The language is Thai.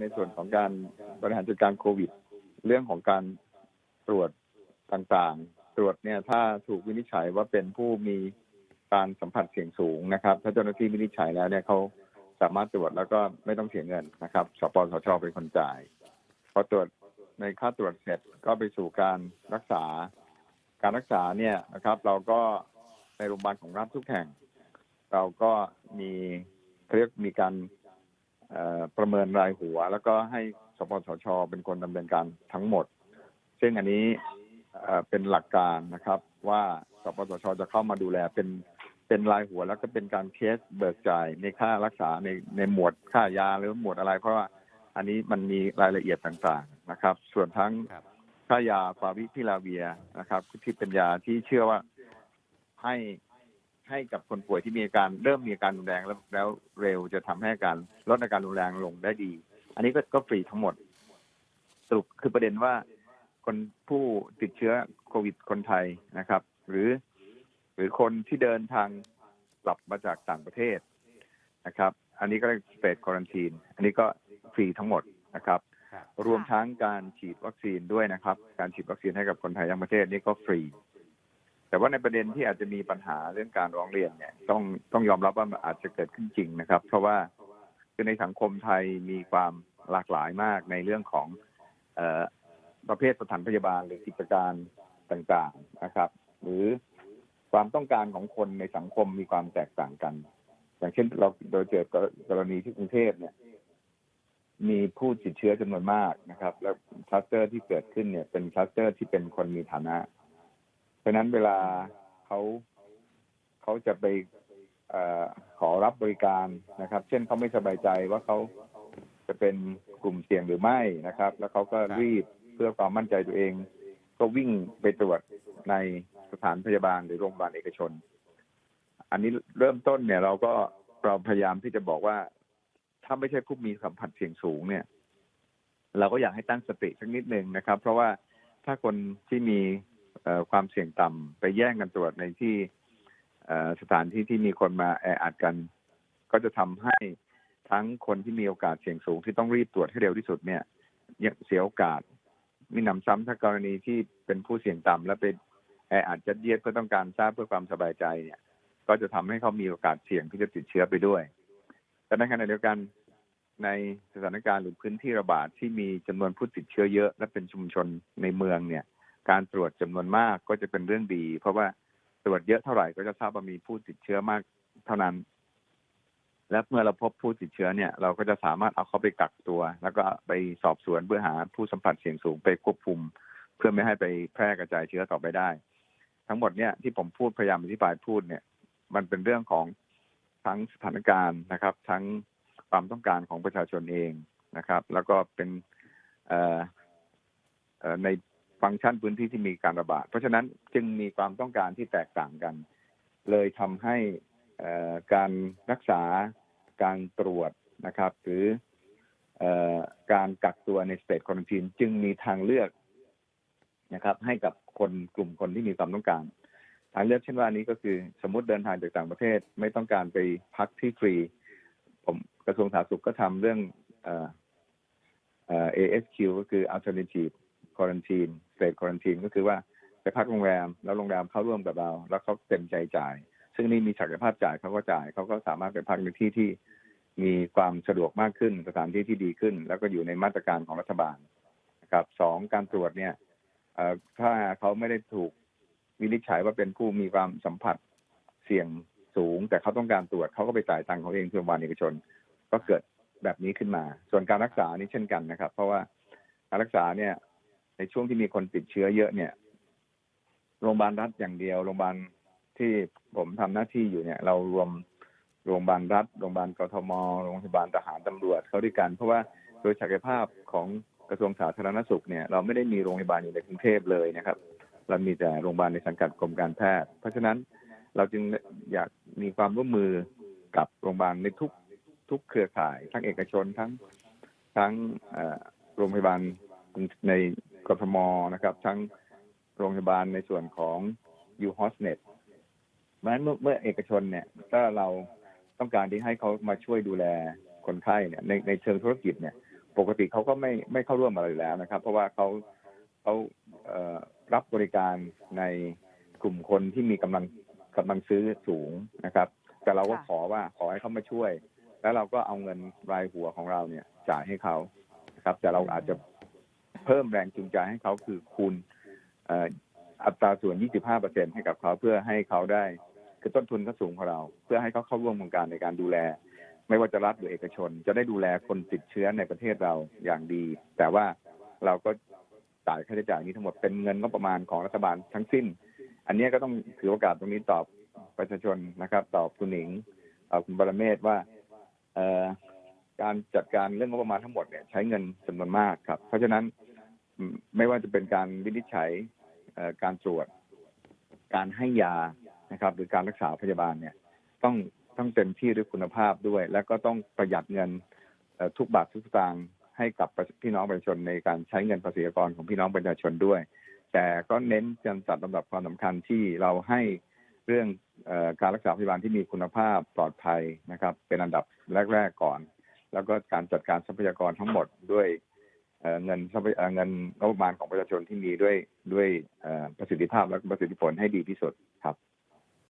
ในส่วนของการบริหารจัดการโควิด เรื่องของการตรวจต่างๆ ตรวจเนี่ยถ้าถูกวินิจฉัยว่าเป็นผู้มีการสัมผัสเสี่ยงสูงนะครับ ถ้าเจ้าหน้าที่วินิจฉัยแล้วเนี่ยเขาสามารถตรวจแล้วก็ไม่ต้องเสียเงินนะครับสปสชเป็นคนจ่ายพอตรวจในค่าตรวจเสร็จก็ไปสู่การรักษา การรักษาเนี่ยนะครับ เราก็ในโรงพยาบาลของรัฐทุกแห่ง เราก็มีเรียกมีการ ประเมินรายหัว แล้วก็ให้สปสชเป็นคนดำเนินการทั้งหมด ซึ่งอันนี้เอ่อเป็นหลักการนะครับ ว่าสปสชจะเข้ามาดูแลเป็นเป็นรายหัวแล้วก็เป็นการเคสเบิกจ่ายในค่ารักษาในในหมวดค่ายาหรือหมวดอะไร เพราะว่าอันนี้มันมีรายละเอียดต่างๆนะครับ ส่วนทั้งครับค่ายาฟาวิพิลาเวียนะครับที่เป็นยาที่เชื่อว่าให้ ให้กับคนป่วยที่มีอาการเริ่มมีอาการรุนแรงแล้วแล้วเร็วจะทำให้อาการลดอาการรุนแรงลงได้ดี อันนี้ก็ก็ฟรีทั้งหมด สรุปคือประเด็นว่า คนผู้ติดเชื้อโควิดคนไทยนะครับ หรือ หรือคนที่เดินทางกลับมาจากต่างประเทศนะครับ อันนี้ก็เรียกสเปซควอนตีนอันนี้ก็ฟรีทั้งหมดนะครับครับ รวมทั้งการฉีดวัคซีนด้วยนะครับ การฉีดวัคซีนให้กับคนไทยทั้งประเทศนี่ก็ฟรี แต่ว่าในประเด็นที่อาจจะมีปัญหาเรื่องการร้องเรียนเนี่ยต้องต้องยอมรับว่ามันอาจจะเกิดขึ้นจริงนะครับ เพราะว่าคือในสังคมไทยมีความหลากหลายมากในเรื่องของออประเภทสถานพยาบาลหรือกิจการต่างๆนะครับ หรือความต้องการของคนในสังคมมีความแตกต่างกัน อย่างเช่นเราโดยเจอกรณีที่กรุงเทพเนี่ย มีผู้ติดเชื้อจำนวนมากนะครับ แล้วคลัสเตอร์ที่เกิดขึ้นเนี่ยเป็นคลัสเตอร์ที่เป็นคนมีฐานะ ราะนั้นเวลาเขาเขาจะไปอขอรับบริการนะครับ เช่นเขาไม่สบายใจว่าเขาจะเป็นกลุ่มเสี่ยงหรือไม่นะครับ แล้วเขาก็รีบเพื่อความมั่นใจตัวเอง ก็วิ่งไปตรวจในสถานพยาบาลหรือโรงพยาบาลเอกชน อันนี้เริ่มต้นเนี่ยเราก็เราพยายามที่จะบอกว่า ถ้าไม่ใช่ผู้มีสัมผัสเสี่ยงสูงเนี่ย เราก็อยากให้ตั้งสติสักนิดหนึ่งนะครับ เพราะว่าถ้าคนที่มี ความเสี่ยงต่ำไปแย่งกันตรวจในที่สถานที่ที่มีคนมาแออัดกัน ก็จะทำให้ทั้งคนที่มีโอกาสเสี่ยงสูงที่ต้องรีบตรวจให้เร็วที่สุดเนี่ยยังเสียโอกาส มีหนำซ้ำถ้ากรณีที่เป็นผู้เสี่ยงต่ำและเป็นแออัดจัดเยียดเพื่อต้องการทราบเพื่อความสบายใจเนี่ย ก็จะทำให้เขามีโอกาสเสี่ยงที่จะติดเชื้อไปด้วยแต่ในขณะเดียวกันในสถานการณ์หรือพื้นที่ระบาดที่มีจำนวนผู้ติดเชื้อเยอะ และเป็นชุมชนในเมืองเนี่ย การตรวจจำนวนมากก็จะเป็นเรื่องดี เพราะว่าตรวจเยอะเท่าไหร่ก็จะทราบว่ามีผู้ติดเชื้อมากเท่านั้น และเมื่อเราพบผู้ติดเชื้อเนี่ย เราก็จะสามารถเอาเขาไปกักตัว แล้วก็ไปสอบสวนเพื่อหาผู้สัมผัสเสี่ยงสูงไปควบคุม เพื่อไม่ให้ไปแพร่กระจายเชื้อต่อไปได้ ทั้งหมดเนี่ยที่ผมพูดพยายามอธิบายพูดเนี่ย มันเป็นเรื่องของทั้งสถานการณ์นะครับ ทั้งความต้องการของประชาชนเองนะครับ แล้วก็เป็นใน ฟังก์ชันพื้นที่ที่มีการระบาด เพราะฉะนั้นจึงมีความต้องการที่แตกต่างกัน เลยทำให้การรักษาการตรวจนะครับ หรืออการกักตัวในสเตทคอนตินจึงมีทางเลือกนะครับ ให้กับคนกลุ่มคนที่มีความต้องการ ทางเลือกเช่นว่านี้ก็คือสมมติเดินทางจากต่างประเทศไม่ต้องการไปพักที่ฟรี ผมกระทรวงสาธารณสุขก็ทำเรื่องเอเอ่อ ASQ ก็คือ alternative quarantine state quarantine ก็คือว่าไปพักโรงแรมแล้วโรงแรมเข้าร่วมกับเรา แล้วเขาเต็มใจจ่าย ซึ่งนี่มีศักยภาพจ่ายเขาก็จ่ายเขาก็สามารถไปพักในที่ที่มีความสะดวกมากขึ้นสถานที่ที่ดีขึ้น แล้วก็อยู่ในมาตรการของรัฐบาลนะครับสองการตรวจเนี่ยถ้าเขาไม่ได้ถูกวินิจฉัยว่าเป็นผู้มีความสัมผัสเสี่ยงสูง แต่เขาต้องการตรวจเขาก็ไปจ่ายตังค์เขาเองที่โรงพยาบาลเอกชน ก็เกิดแบบนี้ขึ้นมา ส่วนการรักษานี่เช่นกันนะครับ เพราะว่าการรักษาเนี่ย ในช่วงที่มีคนติดเชื้อเยอะเนี่ยโรงพยาบาลรัฐอย่างเดียวโรงพยาบาลที่ผมทำหน้าที่อยู่เนี่ย เรารวมโรงพยาบาลรัฐโรงพยาบาลกทมโรงพยาบาลทหารตำรวจเขาด้วยกัน เพราะว่าโดยศักยภาพของกระทรวงสาธารณสุขเนี่ยเราไม่ได้มีโรงพยาบาลอยู่ในกรุงเทพเลยนะครับ เรามีแต่โรงพยาบาลในสังกัดกรมการแพทย์ เพราะฉะนั้นเราจึงอยากมีความร่วมมือกับโรงพยาบาลในทุกทุกเครือข่าย ทั้งเอกชนทั้งทั้งโรงพยาบาลใน กทมนะครับ ทั้งโรงพยาบาลในส่วนของยูฮอสเน็ตเพราะฉะนั้นเมื่อเมื่อเอกชนเนี่ยถ้าเราต้องการที่ให้เขามาช่วยดูแลคนไข้เนี่ยในในเชิงธุรกิจเนี่ยผปกติเขาก็ไม่ไม่เข้าร่วมอะไรอยู่แล้วนะครับ เพราะว่าเขาเขาเอ่อรับบริการในกลุ่มคนที่มีกำลังกำลังซื้อสูงนะครับ แต่เราก็ค่ะขอว่าขอให้เขามาช่วย แล้วเราก็เอาเงินรายหัวของเราเนี่ยจ่ายให้เขานะครับ แต่เราอาจจะ เพิ่มแรงจูงใจให้เขาคือคูณอัตราส่วน 25เปอร์เซ็นให้กับเขาเพื่อให้เขาได้คือต้นทุนก็สูงกว่าเรา เพื่อให้เขาเข้าร่วมโครงการในการดูแล ไม่ว่าจะรัฐหรือเอกชน จะได้ดูแลคนติดเชื้อในประเทศเราอย่างดี แต่ว่าเราก็จ่ายค่าใช้จ่ายนี้ทั้งหมดเป็นเงินงบประมาณของรัฐบาลทั้งสิ้น อันนี้ก็ต้องถือโอกาสตรงนี้ตอบประชาชนนะครับ ตอบคุณหนิงตอบคุณบรเมศว่าการจัดการเรื่องงบประมาณทั้งหมดเนี่ยใช้เงินจำนวนมากครับ เพราะฉะนั้น ไม่ว่าจะเป็นการวินิจฉัยการตรวจ การให้ยานะครับ หรือการรักษาพยาบาลเนี่ย ต้องต้องเต็มที่ด้วยคุณภาพด้วย แล้วก็ต้องประหยัดเงินทุกบาททุกสตางค์ให้กับพี่น้องประชาชนในการใช้เงินภาษีอากรของพี่น้องประชาชนด้วย แต่ก็เน้นการจัดลำดับความสำคัญที่เราให้เรื่องอการรักษาพยาบาลที่มีคุณภาพปลอดภัยนะครับ เป็นอันดับแรก ๆก่อน แล้วก็การจัดการทรัพยากรทั้งหมดด้วย เงินทรัพยเอ่เงินงบประมาณของประชาชนที่มีด้วยด้วยประสิทธิภาพและประสิทธิผลให้ดีที่สุดครับ